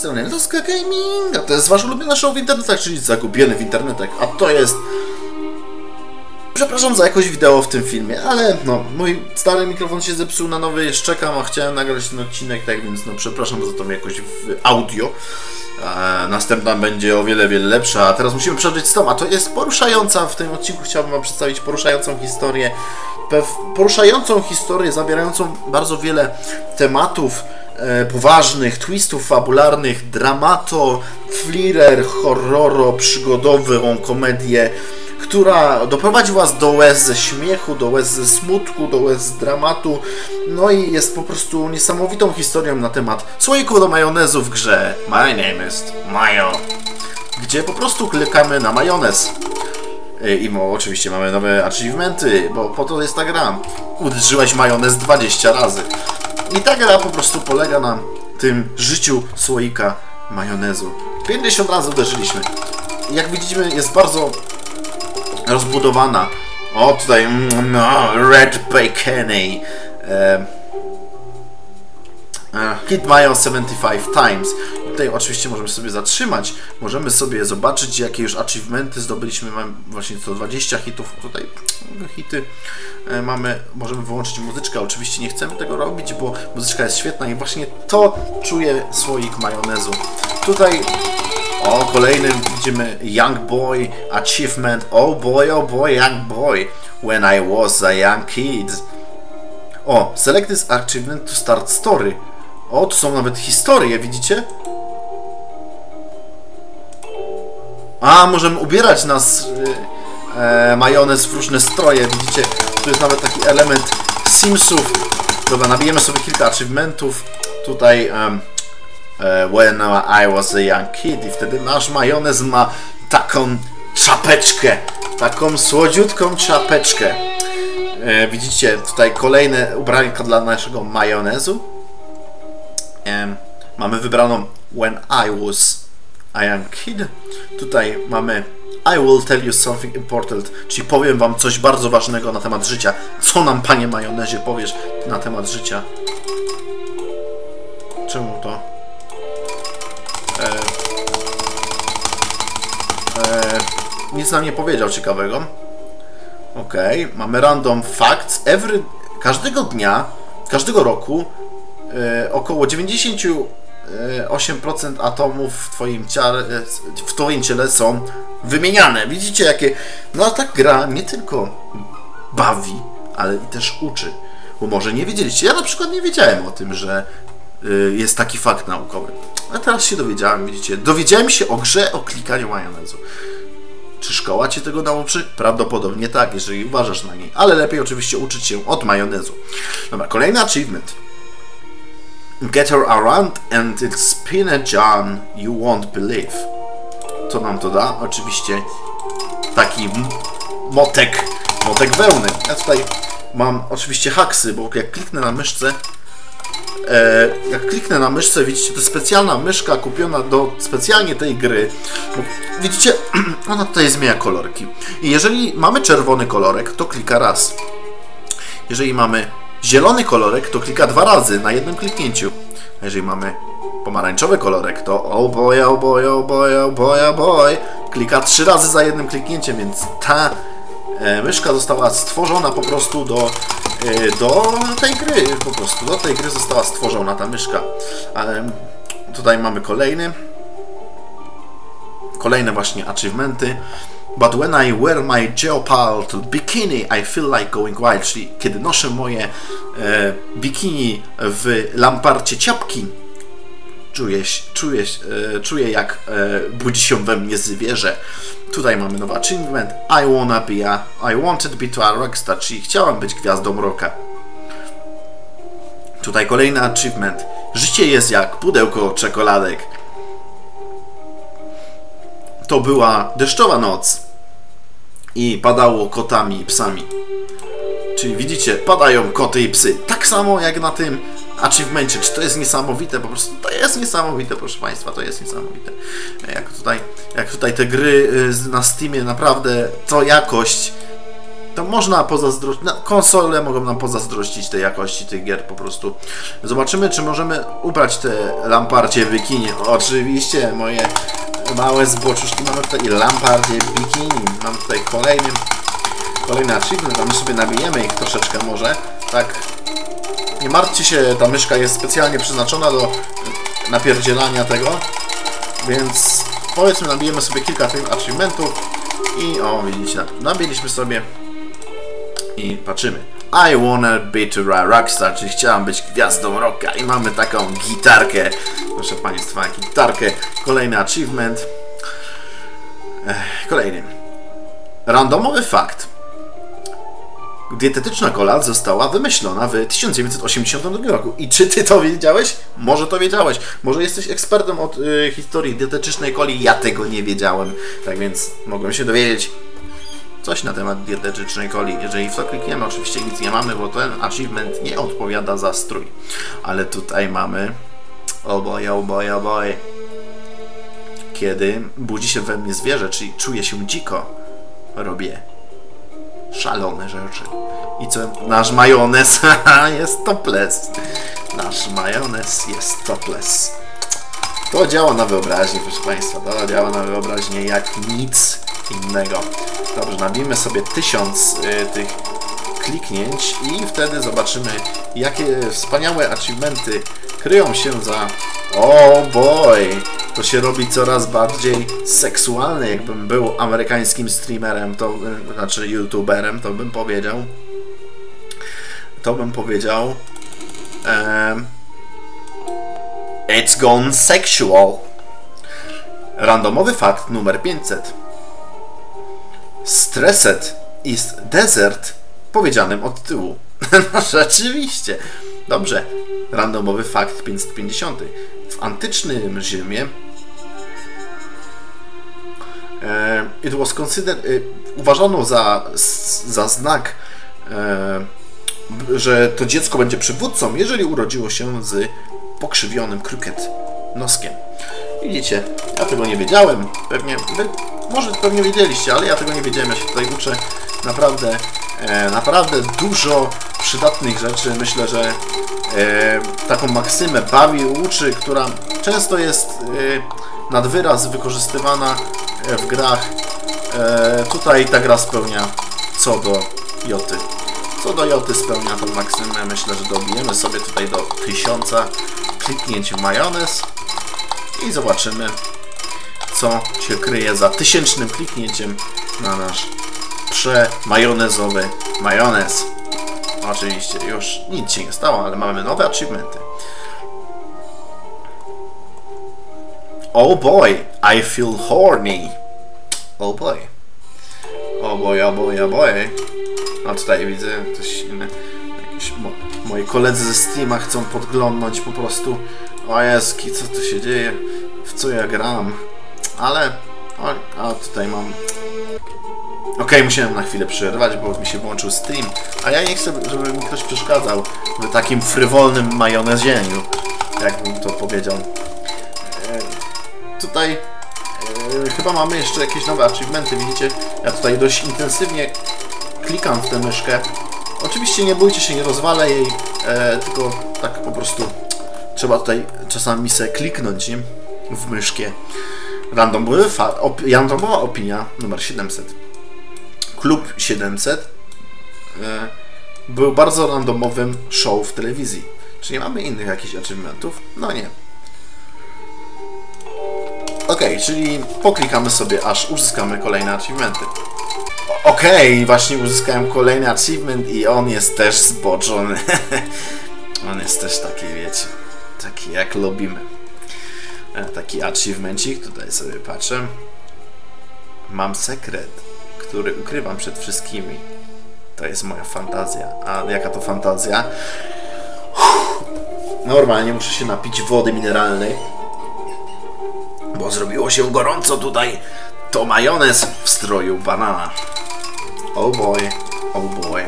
strony Luska Gaming, a to jest wasz ulubiony show w internetach, czyli zagubiony w internetach, a to jest... Przepraszam za jakość wideo w tym filmie, ale no, mój stary mikrofon się zepsuł na nowy, jeszcze czekam, a chciałem nagrać ten odcinek, tak więc no przepraszam za tą jakość w audio. E, następna będzie o wiele, wiele lepsza, a teraz musimy przeżyć z tą, a to jest poruszająca, w tym odcinku chciałbym wam przedstawić poruszającą historię, poruszającą historię, zawierającą bardzo wiele tematów, poważnych, twistów fabularnych, dramato, thriller, horroro, przygodową komedię, która doprowadzi Was do łez ze śmiechu, do łez ze smutku, do łez z dramatu, no i jest po prostu niesamowitą historią na temat słoiku do majonezu w grze My name is Mayo, gdzie po prostu klikamy na majonez. E, I mo, oczywiście mamy nowe achievementy, bo po to jest ta gra. Uderzyłeś majonez 20 razy. I ta gra po prostu polega na tym życiu słoika majonezu. 50 razy uderzyliśmy. Jak widzimy jest bardzo rozbudowana. O, tutaj mm, no, Red Bacony. E, e, hit Mayo 75 times. Tutaj oczywiście możemy sobie zatrzymać. Możemy sobie zobaczyć, jakie już achievementy zdobyliśmy. Mamy właśnie 120 hitów. Tutaj hity e, mamy. Możemy wyłączyć muzyczkę. Oczywiście nie chcemy tego robić, bo muzyczka jest świetna i właśnie to czuje słoik majonezu. Tutaj o, kolejny widzimy Young Boy Achievement. Oh boy, oh boy, young boy. When I was a young kid. O, select this achievement to start story. O, tu są nawet historie, widzicie? A, możemy ubierać nas y, e, majonez w różne stroje, widzicie? Tu jest nawet taki element Simsów. Dobra, nabijemy sobie kilka achievementów. Tutaj e, When I was a young kid i wtedy nasz majonez ma taką czapeczkę, taką słodziutką czapeczkę. E, widzicie tutaj kolejne ubranka dla naszego majonezu. Em, mamy wybraną When I was a young kid. Tutaj mamy I will tell you something important, czyli powiem wam coś bardzo ważnego na temat życia. Co nam, panie majonezie, powiesz na temat życia? Czemu to? E, e, nic nam nie powiedział ciekawego. Ok, mamy random facts. Every, każdego dnia, każdego roku e, około 98% atomów w twoim, ciele, w twoim ciele są wymieniane. Widzicie jakie... No a ta gra nie tylko bawi, ale i też uczy. Bo może nie wiedzieliście. Ja na przykład nie wiedziałem o tym, że y, jest taki fakt naukowy. A teraz się dowiedziałem, widzicie. Dowiedziałem się o grze o klikaniu majonezu. Czy szkoła cię tego nauczy? Prawdopodobnie tak, jeżeli uważasz na niej. Ale lepiej oczywiście uczyć się od majonezu. Dobra, kolejny achievement. Get her around and it's spinach John you won't believe. Co nam to da? Oczywiście taki motek, motek wełny. Ja tutaj mam oczywiście haksy, bo jak kliknę na myszce, e, jak kliknę na myszce, widzicie, to jest specjalna myszka kupiona do specjalnie tej gry. Bo, widzicie, ona tutaj zmienia kolorki. I jeżeli mamy czerwony kolorek, to klika raz. Jeżeli mamy zielony kolorek, to klika dwa razy na jednym kliknięciu. A jeżeli mamy pomarańczowy kolorek, to oh boy, oh boy, oh boy, oh boy, oh boy, klika trzy razy za jednym kliknięciem, więc ta e, myszka została stworzona po prostu do, e, do tej gry, po prostu do tej gry została stworzona ta myszka. Ale tutaj mamy kolejny, kolejne właśnie achievementy. But when I wear my geopard bikini, I feel like going wild. Czyli kiedy noszę moje e, bikini w lamparcie ciapki, czuję, czuję, e, czuję jak e, budzi się we mnie zwierzę. Tutaj mamy nowy achievement. I wanna be a, I wanted be to a rockstar, czyli chciałam być gwiazdą rocka. Tutaj kolejny achievement. Życie jest jak pudełko czekoladek. To była deszczowa noc i padało kotami i psami. Czyli widzicie, padają koty i psy. Tak samo jak na tym achievemencie. Czy to jest niesamowite? Po prostu to jest niesamowite, proszę Państwa, to jest niesamowite. Jak tutaj, jak tutaj te gry y, na Steamie, naprawdę to jakość, to można pozazdrościć, konsole mogą nam pozazdrościć tej jakości tych gier po prostu. Zobaczymy, czy możemy ubrać te lamparcie bikini. Oczywiście, moje małe zboczuszki. Mamy tutaj lamparcie bikini. Mam tutaj kolejny, kolejny achievement, my sobie nabijemy ich troszeczkę może. Tak, nie martwcie się, ta myszka jest specjalnie przeznaczona do napierdzielania tego, więc powiedzmy nabijemy sobie kilka tych achievementów i o, widzicie, nabiliśmy sobie i patrzymy. I wanna be to rockstar, czyli chciałam być gwiazdą rocka i mamy taką gitarkę, proszę Państwa, gitarkę, kolejny achievement, kolejny. Randomowy fakt. Dietetyczna kola została wymyślona w 1982 roku. I czy ty to wiedziałeś? Może to wiedziałeś. Może jesteś ekspertem od y, historii dietetycznej coli. Ja tego nie wiedziałem. Tak więc mogłem się dowiedzieć coś na temat dietetycznej coli. Jeżeli w to klikniemy, oczywiście nic nie mamy, bo ten achievement nie odpowiada za strój. Ale tutaj mamy... Oh boy, oh boy, oh boy. Kiedy budzi się we mnie zwierzę, czyli czuję się dziko, robię szalone rzeczy. I co? Nasz majonez jest topless. Nasz majonez jest topless. To działa na wyobraźnię, proszę Państwa. To działa na wyobraźnię jak nic innego. Dobrze, nabijmy sobie tysiąc y, tych kliknięć i wtedy zobaczymy, jakie wspaniałe achievementy kryją się za... Oh boy! To się robi coraz bardziej seksualne. Jakbym był amerykańskim streamerem, to znaczy youtuberem, to bym powiedział. To bym powiedział. Um, it's gone sexual. Randomowy fakt numer 500. Streset is desert powiedzianym od tyłu. no rzeczywiście. Dobrze. Randomowy fakt 550. W antycznym Rzymie e, it was considered, uważano za, za znak, e, że to dziecko będzie przywódcą, jeżeli urodziło się z pokrzywionym kryket noskiem. Widzicie, ja tego nie wiedziałem. Pewnie, może pewnie wiedzieliście, ale ja tego nie wiedziałem. Ja się tutaj uczę naprawdę, naprawdę dużo przydatnych rzeczy. Myślę, że e, taką maksymę bawi, uczy, która często jest e, nad wyraz wykorzystywana e, w grach. E, tutaj ta gra spełnia co do Joty. Co do Joty spełnia tą maksymę. Myślę, że dobijemy sobie tutaj do 1000 kliknięć w majonez i zobaczymy, co się kryje za tysięcznym kliknięciem na nasz przemajonezowy majonez. Oczywiście już nic się nie stało, ale mamy nowe achievementy. Oh boy, I feel horny. Oh boy. Oh boy, oh boy, oh boy. A tutaj widzę coś inne. Mo moi koledzy ze Steama chcą podglądnąć po prostu. O Jeski, co tu się dzieje? W co ja gram? Ale... O, a tutaj mam... Ok, musiałem na chwilę przerwać, bo mi się włączył Steam. A ja nie chcę, żeby mi ktoś przeszkadzał w takim frywolnym majonezieniu. Jakbym to powiedział. E, tutaj e, chyba mamy jeszcze jakieś nowe achievementy, widzicie? Ja tutaj dość intensywnie klikam w tę myszkę. Oczywiście nie bójcie się, nie rozwalę jej, e, tylko tak po prostu trzeba tutaj czasami sobie kliknąć nie? w myszkie. Randomowy op randomowa opinia numer 700. Klub 700 e, był bardzo randomowym show w telewizji. Czy nie mamy innych jakichś achievementów? No nie. Ok, czyli poklikamy sobie, aż uzyskamy kolejne achievementy. Okej, właśnie uzyskałem kolejny achievement i on jest też zboczony. on jest też taki, wiecie, taki jak lubimy. E, taki achievementik, tutaj sobie patrzę. Mam sekret, który ukrywam przed wszystkimi. To jest moja fantazja. A jaka to fantazja? Normalnie muszę się napić wody mineralnej, bo zrobiło się gorąco tutaj. To majonez w stroju banana. Oh boy, oh boy,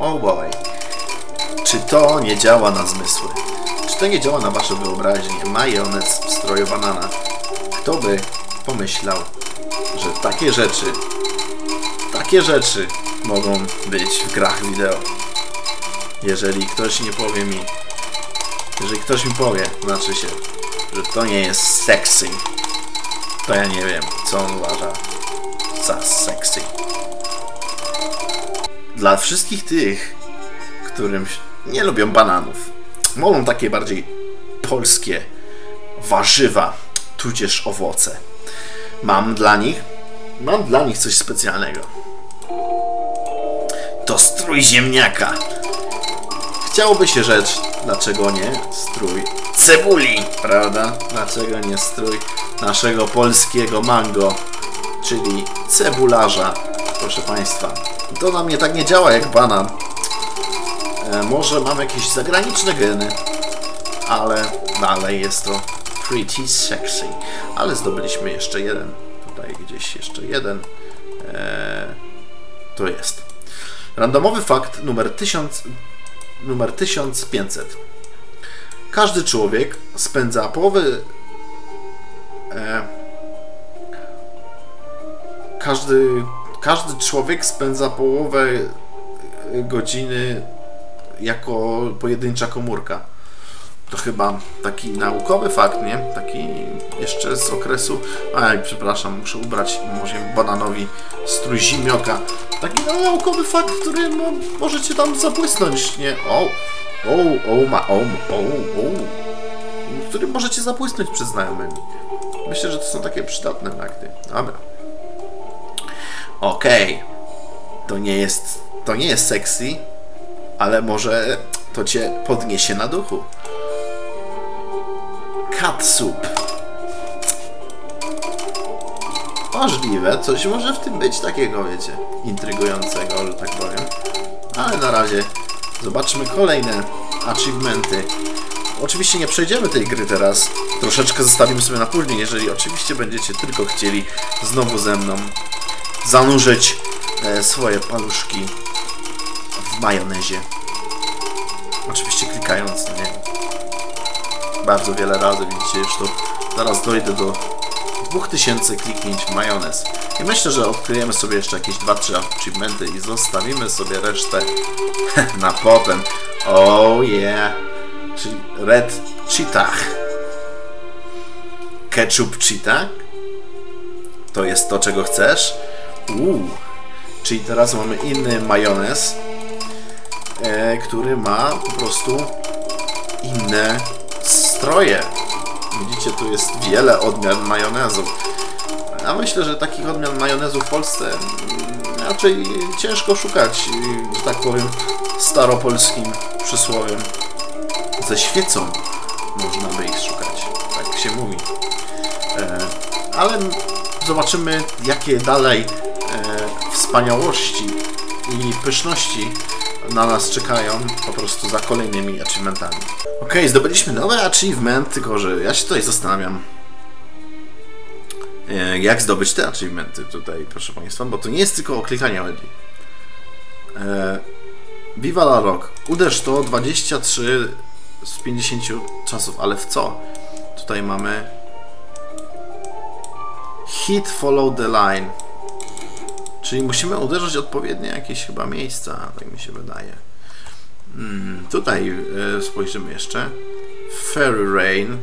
oh boy. Czy to nie działa na zmysły? Czy to nie działa na wasze wyobraźnię? Majonez w stroju banana. Kto by pomyślał, że takie rzeczy, takie rzeczy mogą być w grach wideo. Jeżeli ktoś nie powie mi, jeżeli ktoś mi powie, znaczy się, że to nie jest sexy, to ja nie wiem, co on uważa za sexy. Dla wszystkich tych, którym nie lubią bananów, wolą takie bardziej polskie warzywa, tudzież owoce. Mam dla nich, mam dla nich coś specjalnego. To strój ziemniaka. Chciałoby się rzecz, dlaczego nie strój cebuli, prawda? Dlaczego nie strój naszego polskiego mango, czyli cebularza, proszę Państwa. To na mnie tak nie działa jak banan. E, może mam jakieś zagraniczne geny, ale dalej jest to pretty sexy. Ale zdobyliśmy jeszcze jeden. Tutaj gdzieś jeszcze jeden. E, to jest. Randomowy fakt numer 1000, numer 1500. Każdy człowiek spędza połowę e, każdy, każdy człowiek spędza połowę godziny jako pojedyncza komórka. To chyba taki naukowy fakt, nie? Taki jeszcze z okresu. Aj, przepraszam, muszę ubrać może bananowi strój zimioka. Taki no, naukowy fakt, który no, możecie tam zabłysnąć, nie? O, o, o, ma, o, o, o. Który możecie zabłysnąć przed znajomymi. Myślę, że to są takie przydatne fakty. Dobra. Okej. Okay. To nie jest. To nie jest sexy, ale może to cię podniesie na duchu. Katsup. Możliwe, coś może w tym być takiego, wiecie, intrygującego, że tak powiem. Ale na razie zobaczmy kolejne achievementy. Oczywiście nie przejdziemy tej gry teraz. Troszeczkę zostawimy sobie na później, jeżeli oczywiście będziecie tylko chcieli znowu ze mną zanurzyć e, swoje paluszki w majonezie. Oczywiście klikając na niego. Bardzo wiele razy, widzicie, już to zaraz dojdę do 2000 kliknięć majonez. I myślę, że odkryjemy sobie jeszcze jakieś 2-3 achievementy i zostawimy sobie resztę na potem. Oh yeah! Czyli Red Cheetah. Ketchup Cheetah? To jest to, czego chcesz? Uuu. Czyli teraz mamy inny majonez, e, który ma po prostu inne stroje. Widzicie, tu jest wiele odmian majonezu. Ja myślę, że takich odmian majonezu w Polsce mm, raczej ciężko szukać, że tak powiem, staropolskim przysłowiem. Ze świecą można by ich szukać, tak się mówi. E, ale zobaczymy, jakie dalej e, wspaniałości i pyszności na nas czekają po prostu za kolejnymi achievementami. Ok, zdobyliśmy nowy achievement, tylko że ja się tutaj zastanawiam, e, jak zdobyć te achievementy tutaj, proszę Państwa, bo to nie jest tylko o klikanie chodzi. Viva la Rock. Uderz to 23 z 50 czasów, ale w co? Tutaj mamy Hit follow the line. Czyli musimy uderzyć odpowiednie jakieś chyba miejsca, tak mi się wydaje. Hmm, tutaj y, spojrzymy jeszcze. Fairy Rain,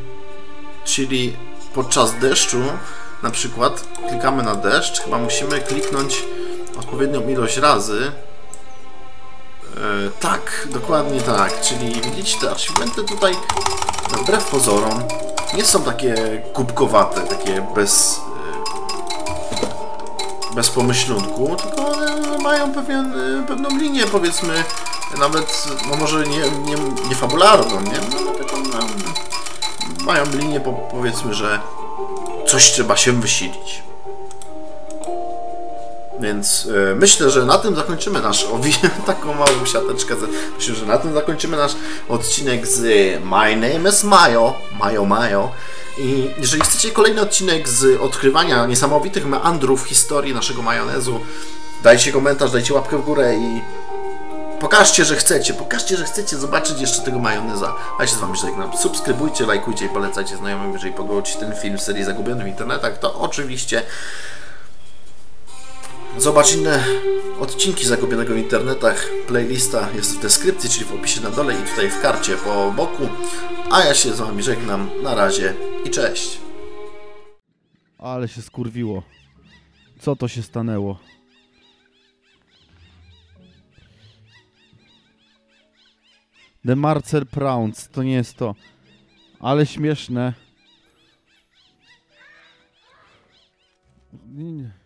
czyli podczas deszczu, na przykład klikamy na deszcz, chyba musimy kliknąć odpowiednią ilość razy. E, tak, dokładnie tak. Czyli widzicie, te achievementy tutaj wbrew pozorom nie są takie kubkowate, takie bez bez pomyślunku, tylko one mają pewien, pewną linię, powiedzmy, nawet, no może nie, nie, nie fabularną, nie? No, taką, no, mają linię, po, powiedzmy, że coś trzeba się wysilić. Więc y, myślę, że na tym zakończymy nasz, taką małą siateczkę, myślę, że na tym zakończymy nasz odcinek z My Name is Mayo, Mayo Mayo. I jeżeli chcecie kolejny odcinek z odkrywania niesamowitych meandrów historii naszego majonezu, dajcie komentarz, dajcie łapkę w górę i pokażcie, że chcecie. Pokażcie, że chcecie zobaczyć jeszcze tego majoneza. A ja się z Wami żegnam. Subskrybujcie, lajkujcie i polecajcie znajomym, jeżeli podobał ten film z serii Zagubiony w internetach, to oczywiście Zobacz inne odcinki Zagubionego w internetach. Playlista jest w deskrypcji, czyli w opisie na dole i tutaj w karcie po boku. A ja się z Wami żegnam. Na razie i cześć. Ale się skurwiło. Co to się stanęło? The Marcel Prounce, to nie jest to. Ale śmieszne. Nie, nie.